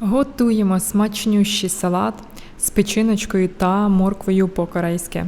Готуємо смачнющий салат з печіночкою та морквою по-корейськи.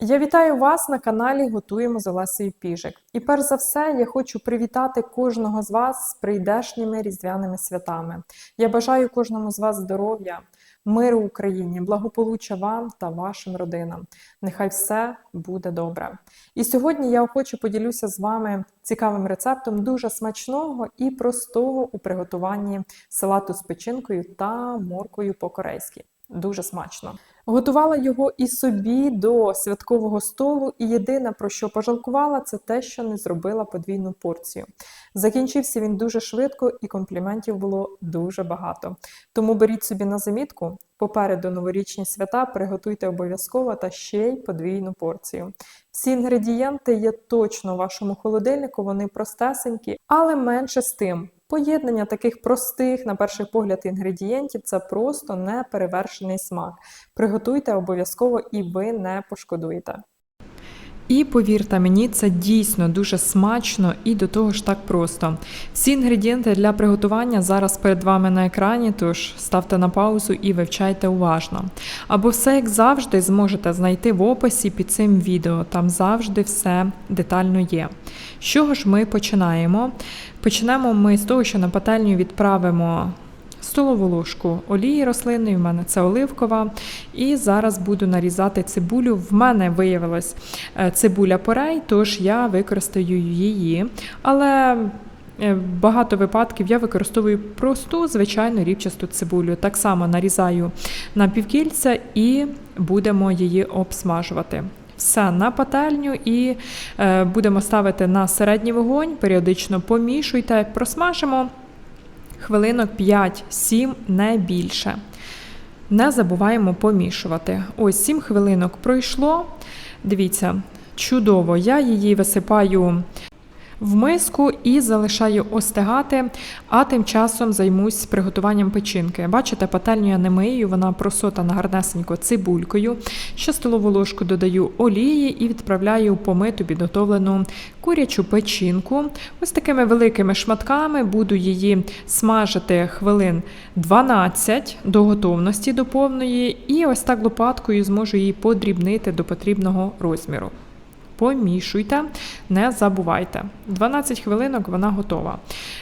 Я вітаю вас на каналі Готуємо з Олесею Піжик. І перш за все, я хочу привітати кожного з вас з прийдешніми різдвяними святами. Я бажаю кожному з вас здоров'я, миру Україні, благополуччя вам та вашим родинам. Нехай все буде добре. І сьогодні я охоче поділюся з вами цікавим рецептом дуже смачного і простого у приготуванні салату з печінкою та моркою по-корейськи. Дуже смачно. Готувала його і собі до святкового столу, і єдине про що пожалкувала, це те, що не зробила подвійну порцію. Закінчився він дуже швидко, і компліментів було дуже багато. Тому беріть собі на замітку. Попереду новорічні свята приготуйте обов'язково та ще й подвійну порцію. Всі інгредієнти є точно в вашому холодильнику, вони простесенькі, але менше з тим. Поєднання таких простих, на перший погляд, інгредієнтів це просто неперевершений смак. Приготуйте обов'язково і ви не пошкодуєте. І повірте мені, це дійсно дуже смачно і до того ж так просто. Всі інгредієнти для приготування зараз перед вами на екрані, тож ставте на паузу і вивчайте уважно. Або все, як завжди, зможете знайти в описі під цим відео. Там завжди все детально є. З чого ж ми починаємо? Почнемо ми з того, що на пательню відправимо столову ложку олії рослинної, в мене це оливкова. І зараз буду нарізати цибулю. В мене виявилась е, цибуля порей, тож я використаю її. Але е, багато випадків я використовую просту, звичайну рівчасту цибулю. Так само нарізаю на півкільця і будемо її обсмажувати. Все на пательню і е, будемо ставити на середній вогонь, періодично помішуйте, просмажимо хвилинок 5-7, не більше. Не забуваємо помішувати. Ось 7 хвилинок пройшло. Дивіться, чудово, я її висипаю в миску і залишаю остигати, а тим часом займусь приготуванням печінки. Бачите, пательню я не мию, вона просотана гарнесенько цибулькою. Ще столову ложку додаю олії і відправляю в помиту підготовлену курячу печінку. Ось такими великими шматками буду її смажити хвилин 12 до готовності до повної, і ось так лопаткою зможу її подрібнити до потрібного розміру. Помішуйте, не забувайте. 12 хвилинок вона готова.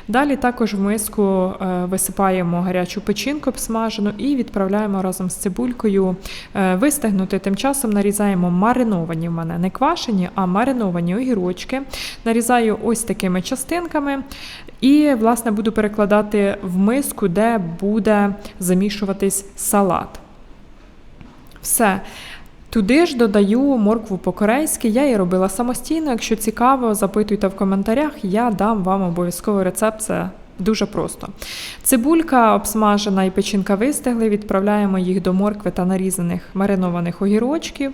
Далі також в миску е, висипаємо гарячу печінку обсмажену і відправляємо разом з цибулькою е, вистигнути. Тим часом нарізаємо мариновані в мене не квашені, а мариновані огірочки. Нарізаю ось такими частинками. І, власне, буду перекладати в миску, де буде замішуватись салат. Все. Туди ж додаю моркву по-корейськи. Я її робила самостійно. Якщо цікаво, запитуйте в коментарях, я дам вам обов'язково рецепт. Це дуже просто. Цибулька обсмажена і печінка вистигли. Відправляємо їх до моркви та нарізаних маринованих огірочків.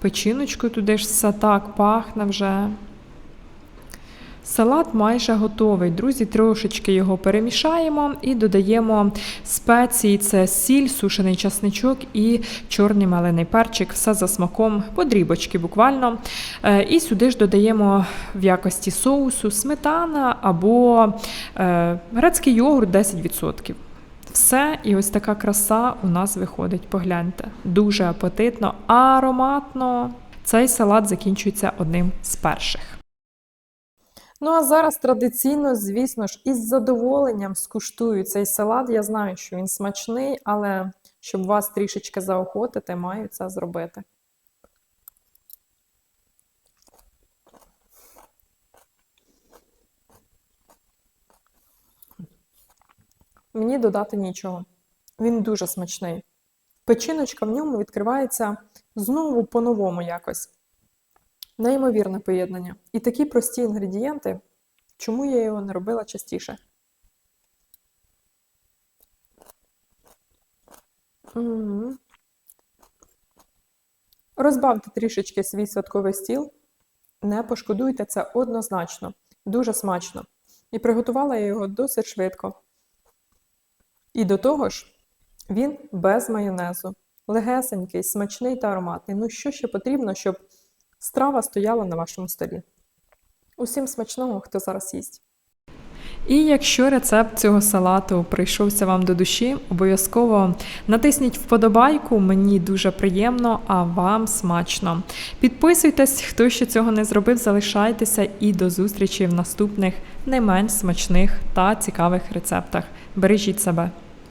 Печіночку туди ж все так пахне вже. Салат майже готовий. Друзі, трошечки його перемішаємо і додаємо спеції: це сіль, сушений часничок і чорний мелений перчик, все за смаком, подрібочки буквально. Е, І сюди ж додаємо в якості соусу сметана або е, грецький йогурт 10%. Все, і ось така краса у нас виходить. Погляньте. Дуже апетитно, ароматно. Цей салат закінчується одним з перших. Ну а зараз традиційно, звісно ж, із задоволенням скуштую цей салат. Я знаю, що він смачний, але щоб вас трішечки заохотити, маю це зробити. Мені додати нічого. Він дуже смачний. Печіночка в ньому відкривається знову по-новому якось. Неймовірне поєднання. І такі прості інгредієнти, чому я його не робила частіше? М. Розбавте трішечки свій святковий стіл. Не пошкодуйте це однозначно. Дуже смачно. І приготувала я його досить швидко. І до того ж, він без майонезу. Легесенький, смачний та ароматний. Ну, що ще потрібно, щоб страва стояла на вашому столі. Усім смачного, хто зараз їсть. І якщо рецепт цього салату прийшовся вам до душі, обов'язково натисніть вподобайку, мені дуже приємно, а вам смачно. Підписуйтесь, хто ще цього не зробив, залишайтеся і до зустрічі в наступних не менш смачних та цікавих рецептах. Бережіть себе!